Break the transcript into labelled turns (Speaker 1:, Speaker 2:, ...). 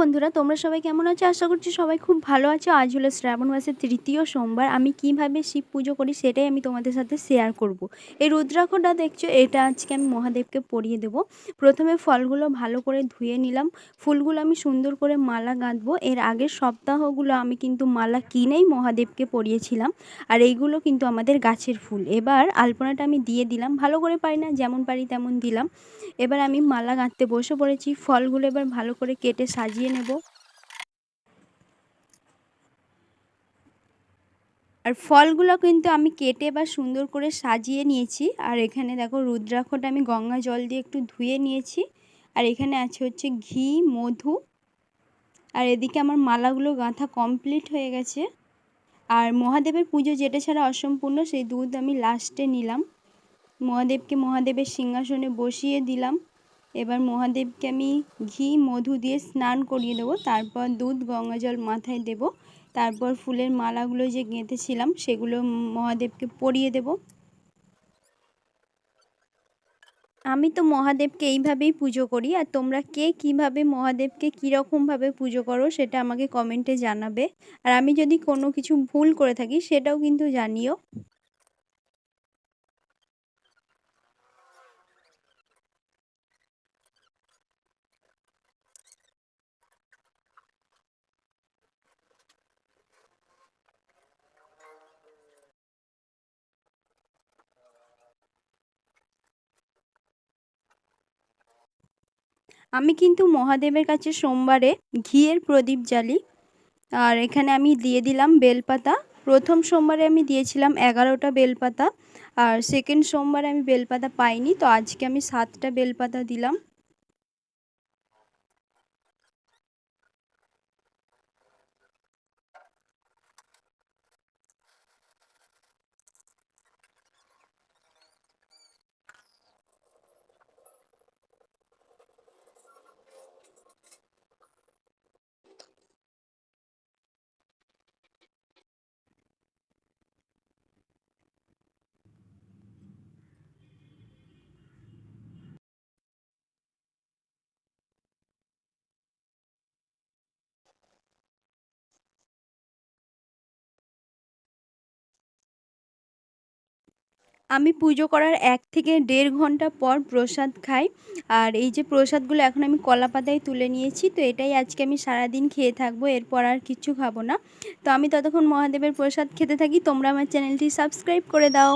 Speaker 1: বন্ধুরা, তোমরা সবাই কেমন আছো? আশা করছি সবাই খুব ভালো আছো। আজ হলো শ্রাবণ মাসের তৃতীয় সোমবার। আমি কীভাবে শিব পুজো করি সেটাই আমি তোমাদের সাথে শেয়ার করব। এই রুদ্রাক্ষটা দেখছ, এটা আজকে আমি মহাদেবকে পরিয়ে দেব। প্রথমে ফলগুলো ভালো করে ধুয়ে নিলাম। ফুলগুলো আমি সুন্দর করে মালা গাঁথবো। এর আগের সপ্তাহগুলো আমি কিন্তু মালা কিনেই মহাদেবকে পরিয়েছিলাম। আর এইগুলো কিন্তু আমাদের গাছের ফুল। এবার আলপনাটা আমি দিয়ে দিলাম। ভালো করে পারি না, যেমন পারি তেমন দিলাম। এবার আমি মালা গাঁথতে বসে পড়েছি। ফলগুলো এবার ভালো করে কেটে সাজিয়ে নেব। আর ফলগুলো কিন্তু আমি কেটে বা সুন্দর করে সাজিয়ে নিয়েছি। আর এখানে দেখো রুদ্রাক্ষটা আমি গঙ্গা জল দিয়ে একটু ধুয়ে নিয়েছি। আর এখানে আছে হচ্ছে ঘি, মধু। আর এদিকে আমার মালাগুলো গাঁথা কমপ্লিট হয়ে গেছে। আর মহাদেবের পুজো যেটা ছাড়া অসম্পূর্ণ, সেই দুধ আমি লাস্টে নিলাম। মহাদেবকে মহাদেবের সিংহাসনে বসিয়ে দিলাম। এবার মহাদেবকে আমি ঘি, মধু দিয়ে স্নান করিয়ে দেবো। তারপর দুধ, গঙ্গা জল মাথায় দেব। তারপর ফুলের মালাগুলো যে গেঁথেছিলাম, সেগুলো মহাদেবকে পরিয়ে দেব। আমি তো মহাদেবকে এইভাবেই পুজো করি। আর তোমরা কে কীভাবে মহাদেবকে কীরকমভাবে পুজো করো, সেটা আমাকে কমেন্টে জানাবে। আর আমি যদি কোনো কিছু ভুল করে থাকি, সেটাও কিন্তু জানিও। আমি কিন্তু মহাদেবের কাছে সোমবারে ঘিয়ের প্রদীপ জ্বালি। আর এখানে আমি দিয়ে দিলাম বেলপাতা। প্রথম সোমবারে আমি দিয়েছিলাম এগারোটা বেলপাতা। আর সেকেন্ড সোমবারে আমি বেলপাতা পাইনি। তো আজকে আমি সাতটা বেলপাতা দিলাম। আমি পুজো করার এক থেকে দেড় ঘণ্টা পর প্রসাদ খাই। আর এই যে প্রসাদগুলো এখন আমি কলা পাতায় তুলে নিয়েছি, তো এটাই আজকে আমি সারাদিন খেয়ে থাকব, এরপর আর কিছু খাব না। তো আমি ততক্ষণ মহাদেবের প্রসাদ খেতে থাকি। তোমরা আমার চ্যানেলটি সাবস্ক্রাইব করে দাও।